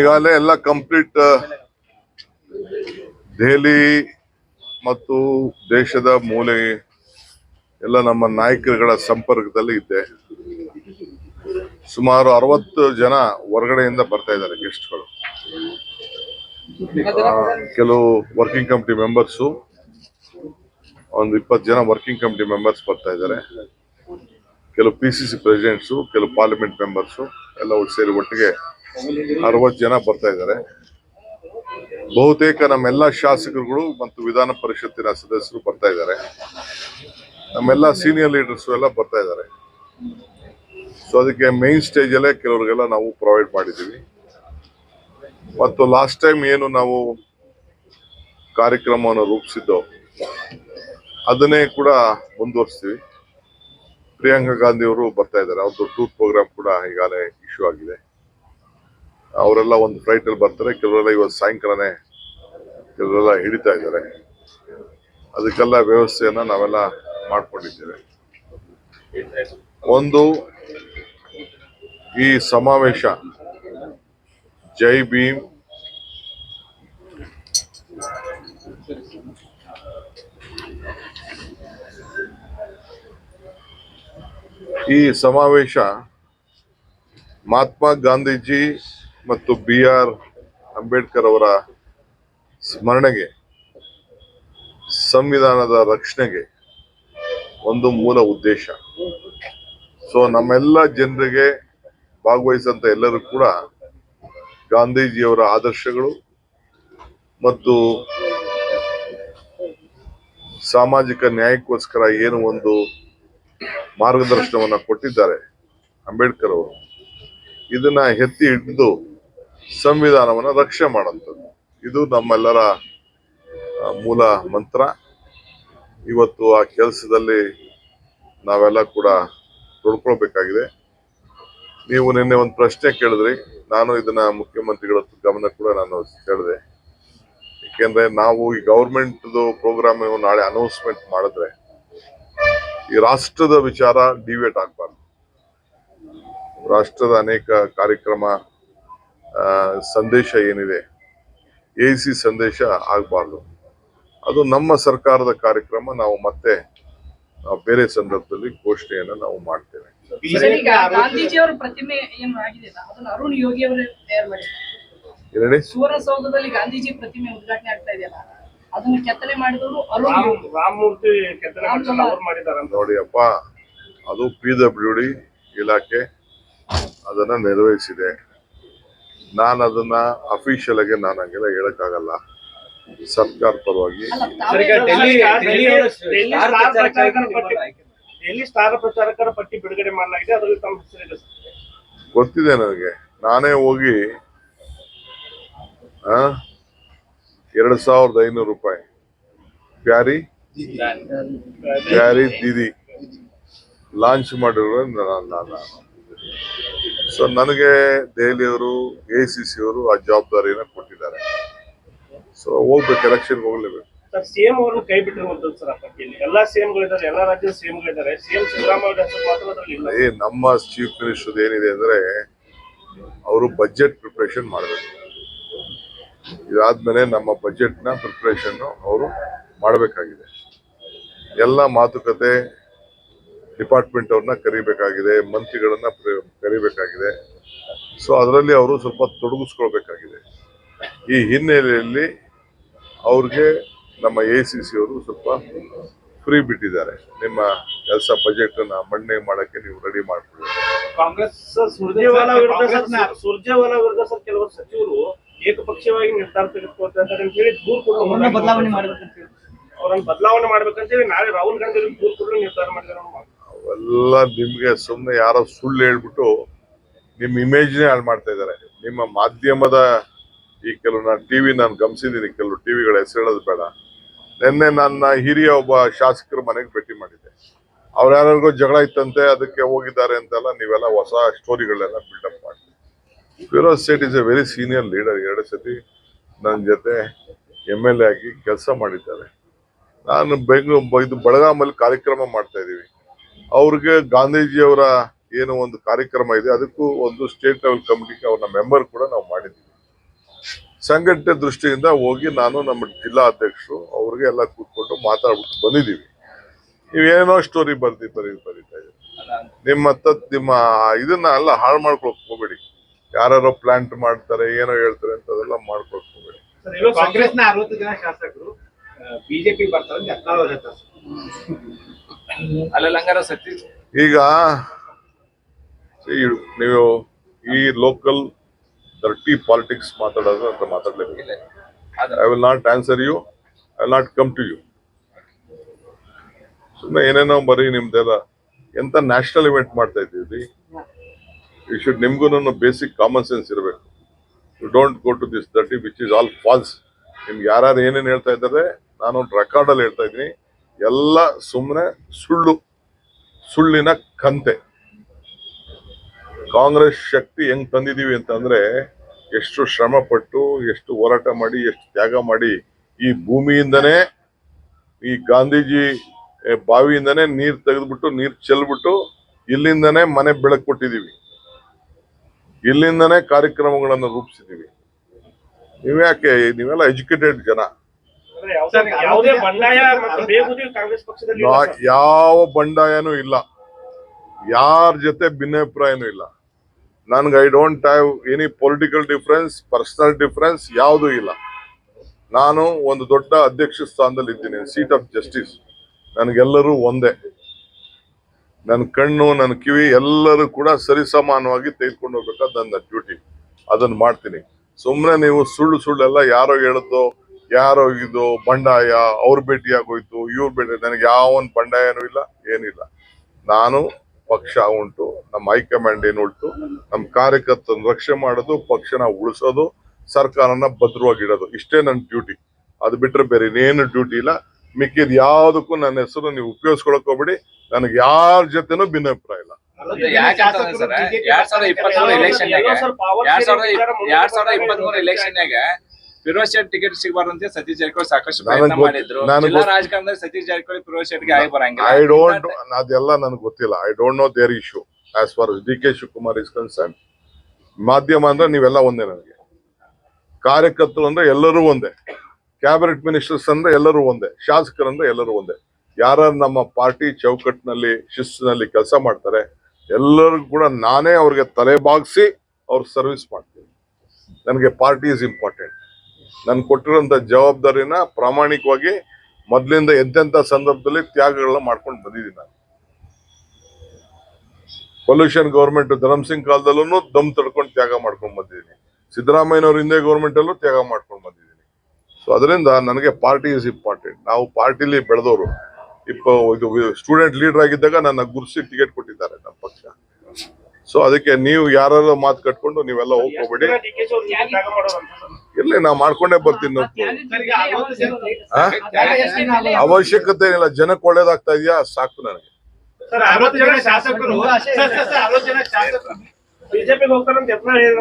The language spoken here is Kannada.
ಈಗಾಗಲೇ ಎಲ್ಲ ಕಂಪ್ಲೀಟ್ ದೆಹಲಿ ಮತ್ತು ದೇಶದ ಮೂಲೆ ಎಲ್ಲ ನಮ್ಮ ನಾಯಕರುಗಳ ಸಂಪರ್ಕದಲ್ಲಿ ಇದ್ದೆ. ಸುಮಾರು ಅರವತ್ತು ಜನ ಹೊರಗಡೆಯಿಂದ ಬರ್ತಾ ಇದ್ದಾರೆ ಗೆಸ್ಟ್ಗಳು ಕೆಲವು ವರ್ಕಿಂಗ್ ಕಮಿಟಿ ಮೆಂಬರ್ಸು ಒಂದು ಇಪ್ಪತ್ತು ಜನ ವರ್ಕಿಂಗ್ ಕಮಿಟಿ ಮೆಂಬರ್ಸ್ ಬರ್ತಾ ಇದ್ದಾರೆ. ಕೆಲವು ಪಿ ಸಿ ಸಿ ಪ್ರೆಸಿಡೆಂಟ್ಸು ಕೆಲವು ಪಾರ್ಲಿಮೆಂಟ್ ಮೆಂಬರ್ಸು ಎಲ್ಲ ಸೇರಿ ಒಟ್ಟಿಗೆ ಅರವತ್ತು ಜನ ಬರ್ತಾ ಇದ್ದಾರೆ. ಬಹುತೇಕ ನಮ್ಮೆಲ್ಲ ಶಾಸಕರುಗಳು ಮತ್ತು ವಿಧಾನ ಪರಿಷತ್ತಿನ ಸದಸ್ಯರು ಬರ್ತಾ ಇದ್ದಾರೆ. ನಮ್ಮೆಲ್ಲ ಸೀನಿಯರ್ ಲೀಡರ್ಸ್ ಎಲ್ಲ ಬರ್ತಾ ಇದ್ದಾರೆ. ಸೊ ಅದಕ್ಕೆ ಮೇನ್ ಸ್ಟೇಜ್ ಅಲ್ಲೇ ಕೆಲವರಿಗೆಲ್ಲ ನಾವು ಪ್ರೊವೈಡ್ ಮಾಡಿದ್ದೀವಿ. ಮತ್ತು ಲಾಸ್ಟ್ ಟೈಮ್ ಏನು ನಾವು ಕಾರ್ಯಕ್ರಮವನ್ನು ರೂಪಿಸಿದ್ದೋ, ಅದನ್ನೇ ಕೂಡ ಮುಂದುವರಿಸ್ತೀವಿ. ಪ್ರಿಯಾಂಕಾ ಗಾಂಧಿ ಅವರು ಬರ್ತಾ ಇದ್ದಾರೆ. ಅವ್ರದ್ದು ಟೂರ್ ಪ್ರೋಗ್ರಾಮ್ ಕೂಡ ಈಗಾಗಲೇ ಇಶ್ಯೂ ಆಗಿದೆ. ಅವರೆಲ್ಲ ಒಂದು ಫ್ಲೈಟಲ್ಲಿ ಬರ್ತಾರೆ, ಕೆಲವರೆಲ್ಲ ಇವತ್ತು ಸಾಯಂಕಾಲನೇ, ಕೆಲವರೆಲ್ಲ ಹಿಡಿತಾ ಇದ್ದಾರೆ. ಅದಕ್ಕೆಲ್ಲ ವ್ಯವಸ್ಥೆಯನ್ನ ನಾವೆಲ್ಲ ಮಾಡಿಕೊಂಡಿದ್ದೇವೆ. ಒಂದು, ಈ ಸಮಾವೇಶ, ಜೈ ಭೀಮ್. ಈ ಸಮಾವೇಶ ಮಹಾತ್ಮ ಗಾಂಧೀಜಿ ಮತ್ತು ಬಿ ಆರ್ ಅಂಬೇಡ್ಕರ್ ಅವರ ಸ್ಮರಣೆಗೆ, ಸಂವಿಧಾನದ ರಕ್ಷಣೆಗೆ ಒಂದು ಮೂಲ ಉದ್ದೇಶ. ಸೊ ನಮ್ಮೆಲ್ಲ ಜನರಿಗೆ ಭಾಗವಹಿಸಂತ ಎಲ್ಲರೂ ಕೂಡ ಗಾಂಧೀಜಿಯವರ ಆದರ್ಶಗಳು ಮತ್ತು ಸಾಮಾಜಿಕ ನ್ಯಾಯಕ್ಕೋಸ್ಕರ ಏನು ಒಂದು ಮಾರ್ಗದರ್ಶನವನ್ನು ಕೊಟ್ಟಿದ್ದಾರೆ ಅಂಬೇಡ್ಕರ್ ಅವರು. ಇದನ್ನ ಎತ್ತಿ ಹಿಡಿದು ಸಂವಿಧಾನವನ್ನ ರಕ್ಷೆ ಮಾಡುವಂಥದ್ದು. ಇದು ನಮ್ಮೆಲ್ಲರ ಮೂಲ ಮಂತ್ರ. ಇವತ್ತು ಆ ಕೆಲಸದಲ್ಲಿ ನಾವೆಲ್ಲ ಕೂಡ ತೊಡ್ಕೊಳ್ಬೇಕಾಗಿದೆ ನೀವು ನಿನ್ನೆ ಒಂದು ಪ್ರಶ್ನೆ ಕೇಳಿದ್ರಿ. ನಾನು ಇದನ್ನ ಮುಖ್ಯಮಂತ್ರಿಗಳ ಗಮನ ಕೂಡ ನಾನು ಹೇಳಿದೆ ಏಕೆಂದ್ರೆ ನಾವು ಈ ಗೌರ್ಮೆಂಟ್ದು ಪ್ರೋಗ್ರಾಮ್ ನಾಳೆ ಅನೌನ್ಸ್ಮೆಂಟ್ ಮಾಡಿದ್ರೆ ಈ ರಾಷ್ಟ್ರದ ವಿಚಾರ ಡಿವೇಟ್ ಆಗಬಾರ್ದು. ರಾಷ್ಟ್ರದ ಅನೇಕ ಕಾರ್ಯಕ್ರಮ ಸಂದೇಶ ಏನಿದೆ? ಎ ಸಿ ಸಂದೇಶ ಆಗಬಾರ್ದು. ಅದು ನಮ್ಮ ಸರ್ಕಾರದ ಕಾರ್ಯಕ್ರಮ ನಾವು ಮತ್ತೆ ಬೇರೆ ಸಂದರ್ಭದಲ್ಲಿ ಘೋಷಣೆಯನ್ನು ನಾವು ಮಾಡ್ತೇವೆ. ಸರ್, ಈಗ ಪ್ರತಿಮೆ ಏನು ಆಗಿದೆ? ಅದನ್ನ ಅರುಣ್ ಯೋಗಿ ಅವರು ತಯಾರು ಮಾಡಿದ್ದಾರೆ ಏನೇಳಿ ಸುವರ್ಣಸೌಧದಲ್ಲಿ ಗಾಂಧೀಜಿ ಪ್ರತಿಮೆ ಉದ್ಘಾಟನೆ ಆಗ್ತಾ ಇದೆಯಲ್ಲ ಅದನ್ನ ಕೆತ್ತನೆ ಮಾಡಿದವರು ಅರುಣ್ ರಾಮ್ ಯೋಗಿ. ರಾಮಮೂರ್ತಿ ಕೆತ್ತನೆ ಮಾಡ್ಸಲ್ಲ ಅವ್ರು ನೋಡಿ ಅಪ್ಪ ಅದು ಪಿ ಡಬ್ಲ್ಯೂ ಡಿ ಇಲಾಖೆ ಅದನ್ನ ನಿರ್ವಹಿಸಿದೆ ನಾನು ಅದನ್ನ ಅಫಿಷಿಯಲ್ ಆಗಿ ನಾನು ಹಂಗೆಲ್ಲ ಹೇಳಕ್ಕಾಗಲ್ಲ. ಸರ್ಕಾರ ಪರವಾಗಿ ಪ್ರಚಾರಕರ ಪಟ್ಟಿ ಬಿಡುಗಡೆ ಮಾಡಲಾಗಿದೆ ಅದರಲ್ಲಿ ತಮ್ಮ ಹೆಸರಿದೆ ಗೊತ್ತಿದೆ ನನಗೆ. ನಾನೇ ಹೋಗಿ ಆ ಎರಡು ಸಾವಿರದ ಐನೂರು ರೂಪಾಯಿ. ಪ್ಯಾರಿ? ಪ್ಯಾರಿ. ದೀದಿ. ಲಾಂಚ್ ಮಾಡಿರೋ ನಾನು ಸೊ ನನಗೆ ದೆಹಲಿಯವರು ಎ ಸಿ ಸಿ ಅವರು ಆ ಜವಾಬ್ದಾರಿಯನ್ನು ಕೊಟ್ಟಿದ್ದಾರೆ. ಸೊ ಹೋಗ್ಬೇಕು ಎಲೆಕ್ಷನ್ ಹೋಗ್ಲೇಬೇಕು. ಸರ್ ಸಿಎಂ ಅವರು ಕೈ ಬಿಟ್ಟಿರುವಂತದ್ದು ಸರ್ ಪಟ್ಟಿಯಲ್ಲಿ. ಎಲ್ಲಾ ಎಲ್ಲಾ ರಾಜ್ಯದ ಸಿಎಂ ಸಿದ್ದರಾಮಯ್ಯ ಹೆಸರು ಮಾತ್ರ ಅದ್ರಲ್ಲಿ ಇಲ್ಲ. ಏ ನಮ್ಮ ಚೀಫ್ ಮಿನಿಸ್ಟರ್ ಏನಿದೆ ಅಂದ್ರೆ ಅವರು ಬಜೆಟ್ ಪ್ರಿಪ್ರೇಷನ್ ಮಾಡಬೇಕು. ಇದಾದ್ಮೇಲೆ ನಮ್ಮ ಬಜೆಟ್ನ ಪ್ರಿಪರೇಷನ್ ಅವರು ಮಾಡಬೇಕಾಗಿದೆ. ಎಲ್ಲ ಮಾತುಕತೆ ಡಿಪಾರ್ಟ್ಮೆಂಟ್ ಅವ್ರನ್ನ ಕರಿಬೇಕಾಗಿದೆ ಮಂತ್ರಿಗಳನ್ನ ಪ್ರ- ಕರಿಬೇಕಾಗಿದೆ. ಸೊ ಅದರಲ್ಲಿ ಅವರು ಸ್ವಲ್ಪ ತೊಡಗಿಸ್ಕೊಳ್ಬೇಕಾಗಿದೆ. ಈ ಹಿನ್ನೆಲೆಯಲ್ಲಿ ಅವ್ರಿಗೆ ನಮ್ಮ ಎ ಸಿ ಸಿ ಅವರು ಸ್ವಲ್ಪ ಫ್ರೀ ಬಿಟ್ಟಿದ್ದಾರೆ. ನಿಮ್ಮ ಕೆಲಸ ಬಜೆಟ್ ಅನ್ನ ಮಣ್ಣೆ ಮಾಡಕ್ಕೆ ನೀವು ರೆಡಿ ಮಾಡ್ಕೊಳ್ಳಿ. ಕಾಂಗ್ರೆಸ್ ಸುರ್ಜೇವಾಲಾ ವಿರುದ್ಧ ಸರ್ ಸುರ್ಜೇವಾಲಾ ವಿರುದ್ಧ ಸರ್ ಕೆಲವರು ಸಚಿವರು ಏಕಪಕ್ಷೀಯವಾಗಿ ನಿರ್ಧಾರ ತೆಗೆದುಕೊಳ್ತಾರೆ ಅಂತ ಹೇಳಿ ದೂರು ಬದಲಾವಣೆ ಮಾಡ್ಬೇಕಂತ ಹೇಳಿ. ಅವ್ರನ್ನ ಬದಲಾವಣೆ ಮಾಡ್ಬೇಕಂತೇಳಿ ನಾಳೆ ರಾಹುಲ್ ಗಾಂಧಿ ಅವ್ರಿಗೆ ದೂರು ಕೊಡಲು ನಿರ್ಧಾರ ಮಾಡಿದ್ದಾರೆ ಅವ್ರು. ನಿಮಗೆ ಸುಮ್ಮನೆ ಯಾರೋ ಸುಳ್ಳು ಹೇಳ್ಬಿಟ್ಟು ನಿಮ್ಮ ಇಮೇಜ್ನೇ ಹಾಳು ಮಾಡ್ತಾ ಇದ್ದಾರೆ. ನಿಮ್ಮ ಮಾಧ್ಯಮದ ಈ ಕೆಲವು ನಾನು ಟಿ ವಿ ನಾನು ಗಮನಿಸಿದ್ದೀನಿ, ಕೆಲವು ಟಿವಿಗಳ ಹೆಸರು ಹೇಳೋದು ಬೇಡ. ನಿನ್ನೆ ನನ್ನ ಹಿರಿಯ ಒಬ್ಬ ಶಾಸಕರ ಮನೆಗೆ ಭೇಟಿ ಮಾಡಿದ್ದೆ. ಅವ್ರು ಯಾರ್ಯಾರಿಗೋ ಜಗಳ ಇತ್ತಂತೆ, ಅದಕ್ಕೆ ಹೋಗಿದ್ದಾರೆ ಅಂತೆಲ್ಲ ನೀವೆಲ್ಲ ಹೊಸ ಸ್ಟೋರಿಗಳೆಲ್ಲ ಬಿಲ್ಡಪ್ ಮಾಡಿ. Firoz Sait is a very senior leader ಎರಡು ಸತಿ ನನ್ನ ಜೊತೆ ಎಂ ಎಲ್ ಎ ಆಗಿ ಕೆಲಸ ಮಾಡಿದ್ದಾರೆ. ನಾನು ಬೆಂಗಳೂರು, ಇದು ಬೆಳಗಾಮಲ್ಲಿ ಕಾರ್ಯಕ್ರಮ ಮಾಡ್ತಾ ಇದ್ದೀವಿ. ಅವ್ರಿಗೆ ಗಾಂಧೀಜಿಯವರ ಏನು ಒಂದು ಕಾರ್ಯಕ್ರಮ ಇದೆ, ಅದಕ್ಕೂ ಒಂದು ಸ್ಟೇಟ್ ಲೆವೆಲ್ ಕಮಿಟಿಗೆ ಅವ್ರನ್ನ ಮೆಂಬರ್ ಕೂಡ ನಾವು ಮಾಡಿದ್ದೀವಿ. ಸಂಘಟನೆ ದೃಷ್ಟಿಯಿಂದ ಹೋಗಿ ನಾನು ನಮ್ಮ ಜಿಲ್ಲಾ ಅಧ್ಯಕ್ಷರು ಅವ್ರಿಗೆ ಎಲ್ಲ ಕೂತ್ಕೊಂಡು ಮಾತಾಡ್ಬಿಟ್ಟು ಬಂದಿದ್ದೀವಿ. ನೀವೇನೋ ಸ್ಟೋರಿ ಬರ್ದಿ ಬರೀ ಬರೀತಾ ಇದ್ದೀವಿ ನಿಮ್ಮ ತತ್ ನಿಮ್ಮ ಇದನ್ನ ಎಲ್ಲ ಹಾಳು ಮಾಡ್ಕೊಳಕ್ ಹೋಗ್ಬೇಡಿ. ಯಾರ್ಯಾರೋ ಪ್ಲಾಂಟ್ ಮಾಡ್ತಾರೆ, ಏನೋ ಹೇಳ್ತಾರೆ ಅಂತ ಅದೆಲ್ಲ ಮಾಡ್ಕೊಳಕ್ ಹೋಗ್ಬೇಡಿ. ಕಾಂಗ್ರೆಸ್ನ ಜನ ಶಾಸಕರು ಬಿಜೆಪಿ ಬರ್ತಾರೆ ಅಲ್ಲೆಲ್ಲ ಹಂಗಾರ ಸತ್ಯ ಈಗ ನೀವು ಈ ಲೋಕಲ್ ದರ್ಟಿ ಪಾಲಿಟಿಕ್ಸ್ ಮಾತಾಡೋದು ಅಂತ ಮಾತಾಡಲೇಬೇಕಿಲ್ಲ I will not answer you I will not come to you ಸುಮ್ಮನೆ ಏನೇನೋ ಬರೀ ನಿಮ್ದೆಲ್ಲ ಎಂತ ನ್ಯಾಷನಲ್ ಇವೆಂಟ್ ಮಾಡ್ತಾ ಇದ್ದೀವಿ ಯು ಶುಡ್ ನಿಮ್ಗೂ ಬೇಸಿಕ್ ಕಾಮನ್ ಸೆನ್ಸ್ ಇರಬೇಕು. You don't go to this dirty which is all false ನಿಮ್ಗೆ ಯಾರ್ಯಾರು ಏನೇನು ಹೇಳ್ತಾ ಇದ್ದಾರೆ ನಾನು ರೆಕಾರ್ಡಲ್ಲಿ ಹೇಳ್ತಾ ಇದ್ದೀನಿ. ಎಲ್ಲ ಸುಮ್ಮನೆ ಸುಳ್ಳು, ಸುಳ್ಳಿನ ಕಂತೆ. ಕಾಂಗ್ರೆಸ್ ಶಕ್ತಿ ಹೆಂಗ್ ತಂದಿದೀವಿ ಅಂತಂದ್ರೆ ಎಷ್ಟು ಶ್ರಮ ಪಟ್ಟು ಎಷ್ಟು ಹೋರಾಟ ಮಾಡಿ, ಎಷ್ಟು ತ್ಯಾಗ ಮಾಡಿ, ಈ ಭೂಮಿಯಿಂದನೇ, ಈ ಗಾಂಧೀಜಿ ಬಾವಿಯಿಂದನೇ ನೀರ್ ತೆಗೆದ್ಬಿಟ್ಟು, ನೀರ್ ಚೆಲ್ಬಿಟ್ಟು ಇಲ್ಲಿಂದನೇ ಮನೆ ಬೆಳಕು ಕೊಟ್ಟಿದೀವಿ. ಇಲ್ಲಿಂದನೇ ಕಾರ್ಯಕ್ರಮಗಳನ್ನು ರೂಪಿಸಿದೀವಿ. ನೀವ್ಯಾಕೆ, ನೀವೆಲ್ಲ ಎಜುಕೇಟೆಡ್ ಜನ? ಯಾವುದೇ ಬಂಡಾಯ ಕಾಂಗ್ರೆಸ್ ಪಕ್ಷದಲ್ಲಿ. ಯಾವ ಬಂಡಾಯನೂ ಇಲ್ಲ. ಯಾರ ಜೊತೆ ಭಿನ್ನಾಭಿಪ್ರಾಯನೂ ಇಲ್ಲ. ನನ್ಗೆ I don't have any political difference personal difference ಯಾವುದೂ ಇಲ್ಲ. ನಾನು ಒಂದು ದೊಡ್ಡ ಅಧ್ಯಕ್ಷ ಸ್ಥಾನದಲ್ಲಿ ಇದ್ದೀನಿ ಸೀಟ್ ಆಫ್ ಜಸ್ಟಿಸ್ ನನಗೆಲ್ಲರೂ ಒಂದೇ. ನನ್ನ ಕಣ್ಣು ನನ್ನ ಕಿವಿ ಎಲ್ಲರೂ ಕೂಡ ಸರಿಸಮಾನವಾಗಿ ತೆಗೆದುಕೊಂಡು ಹೋಗ್ಬೇಕಾದ ನನ್ನ ಡ್ಯೂಟಿ ಅದನ್ನು ಮಾಡ್ತೀನಿ. ಸುಮ್ಮನೆ ನೀವು ಸುಳ್ಳು ಸುಳ್ಳೆಲ್ಲ ಯಾರೋ ಹೇಳಿದ್ದು ಯಾರೋ ಇದು ಬಂಡಾಯ ಅವ್ರ ಭೇಟಿಯಾಗೋಯ್ತು ಇವ್ರ ಭೇಟಿ ನನಗೆ ಯಾವನ್ ಬಂಡಾಯನೂ ಇಲ್ಲ ಏನಿಲ್ಲ. ನಾನು ಪಕ್ಷ ಉಂಟು ನಮ್ಮ ಹೈಕಮಾಂಡ್ ಏನು ಉಂಟು ನಮ್ಮ ಕಾರ್ಯಕರ್ತನ ರಕ್ಷೆ ಮಾಡೋದು ಪಕ್ಷನ ಉಳಿಸೋದು ಸರ್ಕಾರನ ಭದ್ರವಾಗಿಡೋದು. ಇಷ್ಟೇ ನನ್ನ ಡ್ಯೂಟಿ. ಅದು ಬಿಟ್ಟರೆ ಬೇರೆ ಇನ್ನೇನು ಡ್ಯೂಟಿ ಇಲ್ಲ. ಮಿಕ್ಕಿದ ಯಾವುದಕ್ಕೂ ನನ್ನ ಹೆಸರು ನೀವು ಉಪಯೋಗಿಸ್ಕೊಳಕ್ ಹೋಗ್ಬೇಡಿ. ನನಗೆ ಯಾರ ಜೊತೆನೂ ಭಿನ್ನಾಭಿಪ್ರಾಯ ಇಲ್ಲ. ಎರಡ್ ಸಾವಿರದ ಇಪ್ಪತ್ಮೂರು ಎರಡ್ ಸಾವಿರದ ಎರಡ್ ಸಾವಿರದ ಇಪ್ಪತ್ಮೂರು ಎಲೆಕ್ಷನ್ ಫಿರೋಜ್ ಶೆಟ್ ಟಿಕೆಟ್ ಸಿಗಬಾರ್ದಂತೆ ಸತೀಶ್ ಜಾರಕಿಹೊಳಿ ಸಾಕಷ್ಟು ನನಗ್ ಪ್ರಯತ್ನ ಮಾಡಿದ್ರು. ನನಗ್ ಜಿಲ್ಲಾ. ರಾಜಕಾರಣದಲ್ಲಿ ಸತೀಶ್ ಜಾರಕಿಹೊಳಿ ಫಿರೋಜ್ ಶೆಟ್ಗೆ ಆಗಿ ಬರಂಗಿಲ್ಲ. ಐ ಡೋಂಟ್ ಅದೆಲ್ಲ ನನಗೆ ಗೊತ್ತಿಲ್ಲ. I don't know there issue as far D K Shivakumar is concern ಮಾಧ್ಯಮ ಅಂದ್ರೆ ನೀವೆಲ್ಲ ಒಂದೇ ನನಗೆ. ಕಾರ್ಯಕರ್ತರು ಅಂದ್ರೆ ಎಲ್ಲರೂ ಒಂದೇ. ಕ್ಯಾಬಿನೆಟ್ ಮಿನಿಸ್ಟರ್ಸ್ ಅಂದ್ರೆ ಎಲ್ಲರೂ ಒಂದೇ. ಶಾಸಕರು ಅಂದ್ರೆ ಎಲ್ಲರೂ ಒಂದೇ. ಯಾರು ನಮ್ಮ ಪಾರ್ಟಿ ಚೌಕಟ್ಟಿನಲ್ಲಿ ಶಿಸ್ತಿನಲ್ಲಿ ಕೆಲಸ ಮಾಡ್ತಾರೆ ಎಲ್ಲರಿಗೂ ಕೂಡ ನಾನೇ ಅವ್ರಿಗೆ ತಲೆ ಬಾಗಿಸಿ ಅವ್ರ ಸರ್ವಿಸ್ ಮಾಡ್ತೀನಿ. ನನಗೆ ಪಾರ್ಟಿ ಇಸ್ ಇಂಪಾರ್ಟೆಂಟ್ ನನ್ ಕೊಟ್ಟಿರುವಂತ ಜವಾಬ್ದಾರಿನ ಪ್ರಾಮಾಣಿಕವಾಗಿ ಮೊದಲಿಂದ ಎಂತೆಂಥ ಸಂದರ್ಭದಲ್ಲಿ ತ್ಯಾಗಗಳನ್ನ ಮಾಡ್ಕೊಂಡು ಬಂದಿದ್ದೀನಿ ನಾನು. ಪೊಲ್ಯೂಷನ್ ಗೌರ್ಮೆಂಟ್ ಧರ್ಮಸಿಂಗ್ ಸಿಂಗ್ ಕಾಲದಲ್ಲೂ ದಮ್ ತಡ್ಕೊಂಡು ತ್ಯಾಗ ಮಾಡ್ಕೊಂಡು ಬಂದಿದ್ದೀನಿ. ಸಿದ್ದರಾಮಯ್ಯನವ್ರ ಹಿಂದೆ ಗೌರ್ಮೆಂಟ್ ಅಲ್ಲೂ ತ್ಯಾಗ ಮಾಡ್ಕೊಂಡು ಬಂದಿದ್ದೀನಿ. ಸೊ ಅದರಿಂದ ನನಗೆ ಪಾರ್ಟಿ ಇಸ್ ಇಂಪಾರ್ಟೆಂಟ್ ನಾವು ಪಾರ್ಟಿಲಿ ಬೆಳೆದವರು, ಇಪ್ಪ, ಇದು ಸ್ಟೂಡೆಂಟ್ ಲೀಡರ್ ಆಗಿದ್ದಾಗ ನನ್ನ ಗುರುಸಿ ಟಿಕೆಟ್ ಕೊಟ್ಟಿದ್ದಾರೆ ನಮ್ಮ ಪಕ್ಷ. ಸೊ ಅದಕ್ಕೆ ನೀವು ಯಾರು ಮಾತು ಕಟ್ಕೊಂಡು ನೀವೆಲ್ಲ ಹೋಗ್ಕೋಬೇಡಿ? ಇರ್ಲಿ ನಾ ಮಾಡ್ಕೊಂಡೇ ಬರ್ತೀನಿ? ಅವಶ್ಯಕತೆ ಏನಿಲ್ಲ ಜನಕ್ಕೆ ಒಳ್ಳೇದಾಗ್ತಾ ಇದೆಯಾ? ಸಾಕು ನನಗೆ. ಬಿಜೆಪಿಗೆ ಹೋಗ್ತಾರೆ ಹೇಳಿದ್ರು.